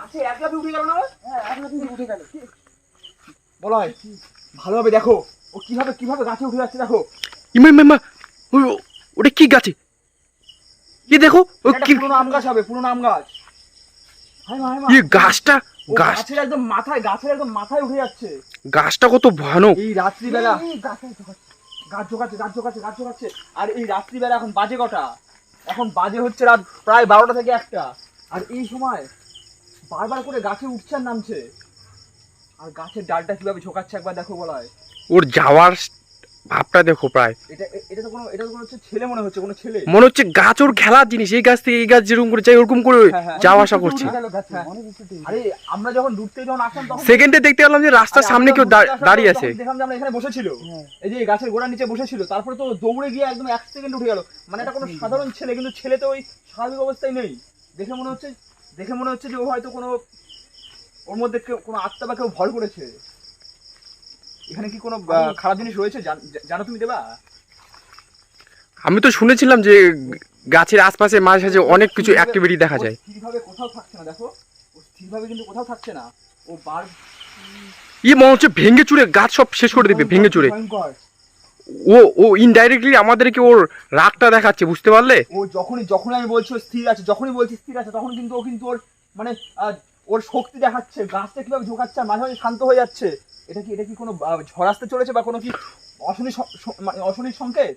গাছে এক লাফে উঠে গেল না ও? এক লাফে উঠে গেল। বলো ভাই ভালোভাবে দেখো ও কীভাবে কীভাবে গাছে উঠে যাচ্ছে দেখো। ইমা ইমা ইমা ওই, ও- ওটা কি গাছে? কি দেখো ও কি পুরোনো আম গাছ হবে পুরোনো আম গাছ। হাই মা, হাই মা। গাছটা গাছের একদম মাথায় গাছের একদম মাথায় উঠে যাচ্ছে। গাছটা কত ভয়ানক। এই রাত্রিবেলা এই গাছ আর এই রাত্রিবেলা এখন বাজে কটা? এখন বাজে হচ্ছে রাত প্রায় বারোটা থেকে একটা। আর এই সময় বারবার করে গাছে উঠছে আর নামছে। আর গাছের ডালটা কীভাবে ঝোকাচ্ছে একবার দেখো বলা হয় ওর যাওয়ার ভাবটা দেখো প্রায়। এটা এটা তো কোনো এটা তো কোনো হচ্ছে ছেলে মনে হচ্ছে কোনো ছেলে। মনে হচ্ছে গাছ ওর খেলার জিনিস এই গাছ থেকে এই গাছ যেরকম করে যাই ওরকম করে হ্যাঁ, হ্যাঁ। যাওয়া আসা করছে। হ্যাঁ। আরে আমরা যখন দূর থেকে যখন আসলাম তখন সেকেন্ডে দেখতে পেলাম যে রাস্তার সামনে কেউ দাঁড়িয়ে আছে। দেখলাম যে আমরা এখানে বসেছিল। এই যে গাছের গোড়ার নিচে বসেছিল তারপরে তো দৌড়ে গিয়ে একদম এক সেকেন্ড উঠে গেল। মানে এটা কোনো সাধারণ ছেলে কিন্তু ছেলে তো ওই স্বাভাবিক অবস্থায় নেই। দেখে মনে হচ্ছে দেখে মনে হচ্ছে যে ও হয়তো কোনো ওর মধ্যে কেউ কোনো আত্মা বা কেউ ভর করেছে। এখানে কি কোনো খারাপ জিনিস রয়েছে? জানো তুমি দেবা? আমি তো শুনেছিলাম যে গাছের আশপাশে মাঝে সাঝে অনেক কিছু অ্যাক্টিভিটি দেখা যায়। স্থিরভাবে কোথাও থাকছে না দেখো। ও স্থিরভাবে কিন্তু কোথাও থাকছে না। ও বার ই মনে হচ্ছে ভেঙে চুরে গাছ সব শেষ করে দেবে ভেঙে চুরে। ভয়ঙ্কর। ও ও ইনডাইরেক্টলি আমাদেরকে ওর রাগটা দেখাচ্ছে, বুঝতে পারলে? ও যখনই যখনই আমি বলছি স্থির আছে, যখনই বলছি স্থির আছে, তখন কিন্তু ও কিন্তু ওর মানে ওর শক্তি দেখাচ্ছে গাছটা কীভাবে ঝোকাচ্ছে, আর মাঝে মাঝে শান্ত হয়ে যাচ্ছে। এটা কি এটা কি কোনো ঝড় আসতে চলেছে বা কোনো কি অশনি মানে অশনির সংকেত?